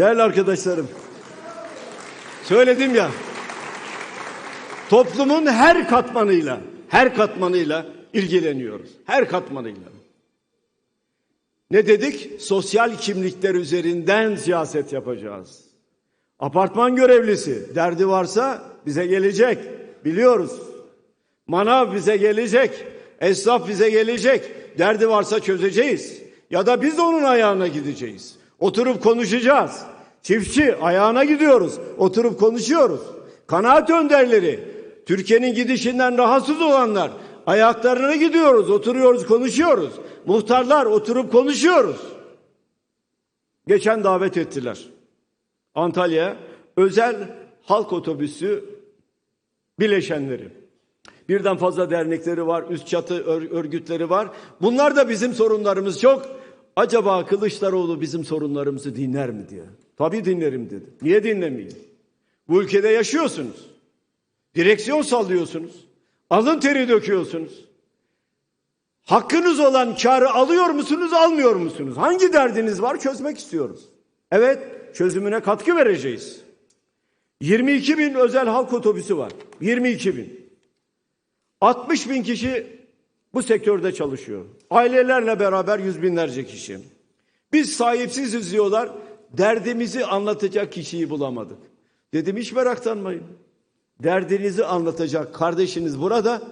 Değerli arkadaşlarım. Söyledim ya. Toplumun her katmanıyla, her katmanıyla ilgileniyoruz. Her katmanıyla. Ne dedik? Sosyal kimlikler üzerinden siyaset yapacağız. Apartman görevlisi derdi varsa bize gelecek. Biliyoruz. Manav bize gelecek. Esnaf bize gelecek. Derdi varsa çözeceğiz. Ya da biz onun ayağına gideceğiz. Oturup konuşacağız. Çiftçi ayağına gidiyoruz. Oturup konuşuyoruz. Kanaat önderleri, Türkiye'nin gidişinden rahatsız olanlar ayaklarına gidiyoruz, oturuyoruz, konuşuyoruz. Muhtarlar oturup konuşuyoruz. Geçen davet ettiler. Antalya özel halk otobüsü bileşenleri. Birden fazla dernekleri var, üst çatı ör- örgütleri var. Bunlar da bizim sorunlarımız çok. Acaba Kılıçdaroğlu bizim sorunlarımızı dinler mi diye. Tabii dinlerim dedi. Niye dinlemeyeyim? Bu ülkede yaşıyorsunuz. Direksiyon sallıyorsunuz. Alın teri döküyorsunuz. Hakkınız olan karı alıyor musunuz, almıyor musunuz? Hangi derdiniz var çözmek istiyoruz. Evet, çözümüne katkı vereceğiz. 22 bin özel halk otobüsü var. 22 bin. 60 bin kişi bu sektörde çalışıyor. Ailelerle beraber yüz binlerce kişi. Biz sahipsiziz diyorlar. Derdimizi anlatacak kişiyi bulamadık. Dedim hiç meraklanmayın. Derdinizi anlatacak kardeşiniz burada.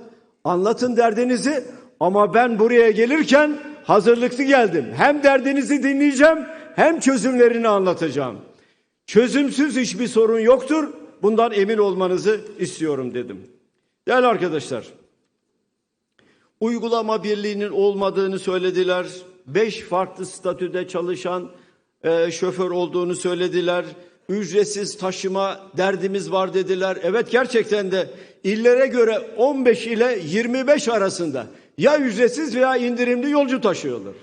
Anlatın derdinizi ama ben buraya gelirken hazırlıklı geldim. Hem derdinizi dinleyeceğim hem çözümlerini anlatacağım. Çözümsüz hiçbir sorun yoktur. Bundan emin olmanızı istiyorum dedim. Değerli arkadaşlar, uygulama birliğinin olmadığını söylediler. Beş farklı statüde çalışan e, şoför olduğunu söylediler. Ücretsiz taşıma derdimiz var dediler. Evet gerçekten de illere göre 15 ile 25 arasında ya ücretsiz veya indirimli yolcu taşıyorlar.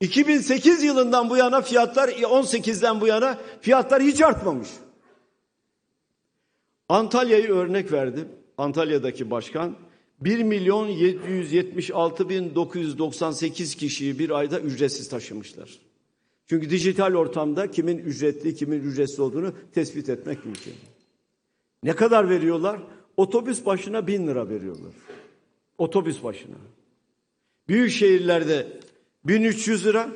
2008 yılından bu yana fiyatlar 18'den bu yana fiyatlar hiç artmamış. Antalya'yı örnek verdim. Antalya'daki başkan 1 milyon 776 bin 998 kişiyi bir ayda ücretsiz taşımışlar. Çünkü dijital ortamda kimin ücretli kimin ücretsiz olduğunu tespit etmek mümkün. Ne kadar veriyorlar? Otobüs başına bin lira veriyorlar. Otobüs başına. Büyük şehirlerde 1300 lira,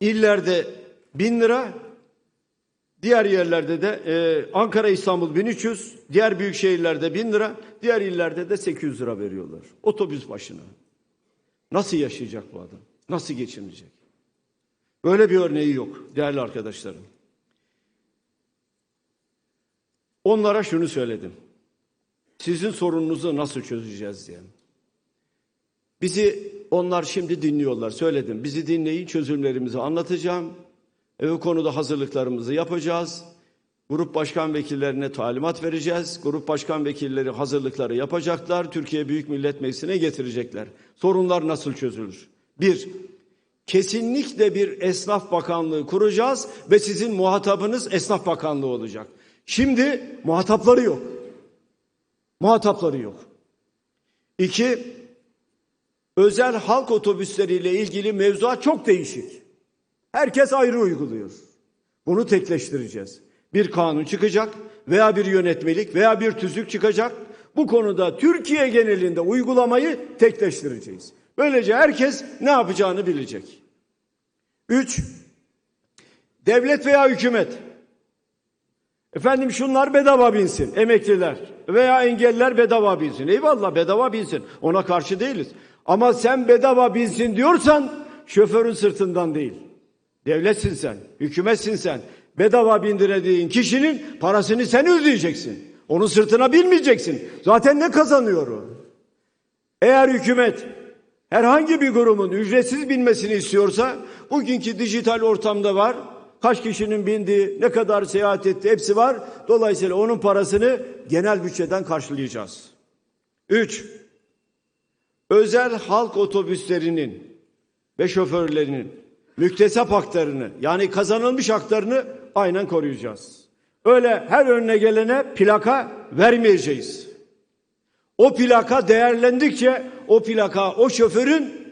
illerde 1000 lira, diğer yerlerde de e, Ankara, İstanbul 1300, diğer büyük şehirlerde 1000 lira, diğer illerde de 800 lira veriyorlar. Otobüs başına. Nasıl yaşayacak bu adam? Nasıl geçinecek? Böyle bir örneği yok değerli arkadaşlarım. Onlara şunu söyledim. Sizin sorununuzu nasıl çözeceğiz diye. Bizi onlar şimdi dinliyorlar. Söyledim. Bizi dinleyin, çözümlerimizi anlatacağım. E, konuda hazırlıklarımızı yapacağız. Grup başkan vekillerine talimat vereceğiz. Grup başkan vekilleri hazırlıkları yapacaklar. Türkiye Büyük Millet Meclisi'ne getirecekler. Sorunlar nasıl çözülür? Bir, kesinlikle bir esnaf bakanlığı kuracağız ve sizin muhatabınız esnaf bakanlığı olacak. Şimdi muhatapları yok. Muhatapları yok. İki, özel halk otobüsleriyle ilgili mevzuat çok değişik. Herkes ayrı uyguluyor. Bunu tekleştireceğiz. Bir kanun çıkacak veya bir yönetmelik veya bir tüzük çıkacak. Bu konuda Türkiye genelinde uygulamayı tekleştireceğiz. Böylece herkes ne yapacağını bilecek. Üç, devlet veya hükümet. Efendim şunlar bedava binsin, emekliler veya engelliler bedava binsin. Eyvallah bedava binsin, ona karşı değiliz. Ama sen bedava binsin diyorsan şoförün sırtından değil. Devletsin sen, hükümetsin sen. Bedava bindirediğin kişinin parasını sen ödeyeceksin. Onun sırtına binmeyeceksin. Zaten ne kazanıyor o? Eğer hükümet herhangi bir grubun ücretsiz binmesini istiyorsa bugünkü dijital ortamda var. Kaç kişinin bindiği, ne kadar seyahat etti hepsi var. Dolayısıyla onun parasını genel bütçeden karşılayacağız. Üç, özel halk otobüslerinin ve şoförlerinin müktesap haklarını yani kazanılmış haklarını aynen koruyacağız. Öyle her önüne gelene plaka vermeyeceğiz. O plaka değerlendikçe o plaka o şoförün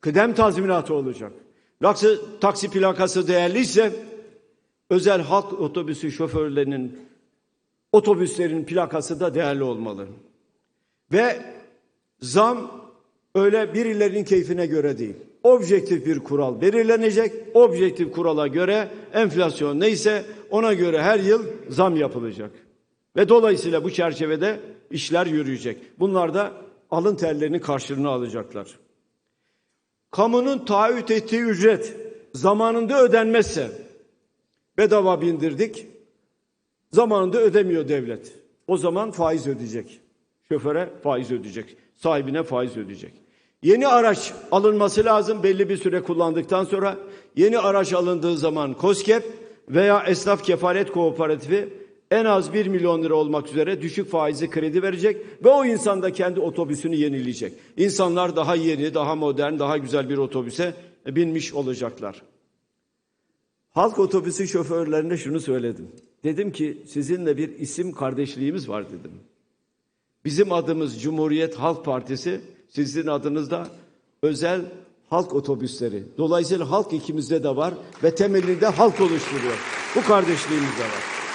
kıdem tazminatı olacak. Taksi, taksi plakası değerliyse özel halk otobüsü şoförlerinin otobüslerin plakası da değerli olmalı. Ve zam öyle birilerinin keyfine göre değil. Objektif bir kural belirlenecek. Objektif kurala göre enflasyon neyse ona göre her yıl zam yapılacak. Ve dolayısıyla bu çerçevede işler yürüyecek. Bunlar da alın terlerinin karşılığını alacaklar. Kamunun taahhüt ettiği ücret zamanında ödenmezse bedava bindirdik. Zamanında ödemiyor devlet. O zaman faiz ödeyecek. Şoföre faiz ödeyecek. Sahibine faiz ödeyecek. Yeni araç alınması lazım belli bir süre kullandıktan sonra. Yeni araç alındığı zaman KOSGEB veya Esnaf Kefalet Kooperatifi en az 1 milyon lira olmak üzere düşük faizli kredi verecek ve o insan da kendi otobüsünü yenileyecek. İnsanlar daha yeni, daha modern, daha güzel bir otobüse binmiş olacaklar. Halk otobüsü şoförlerine şunu söyledim. Dedim ki sizinle bir isim kardeşliğimiz var dedim. Bizim adımız Cumhuriyet Halk Partisi, sizin adınız da özel halk otobüsleri. Dolayısıyla halk ikimizde de var ve temelinde halk oluşturuyor. Bu kardeşliğimiz de var.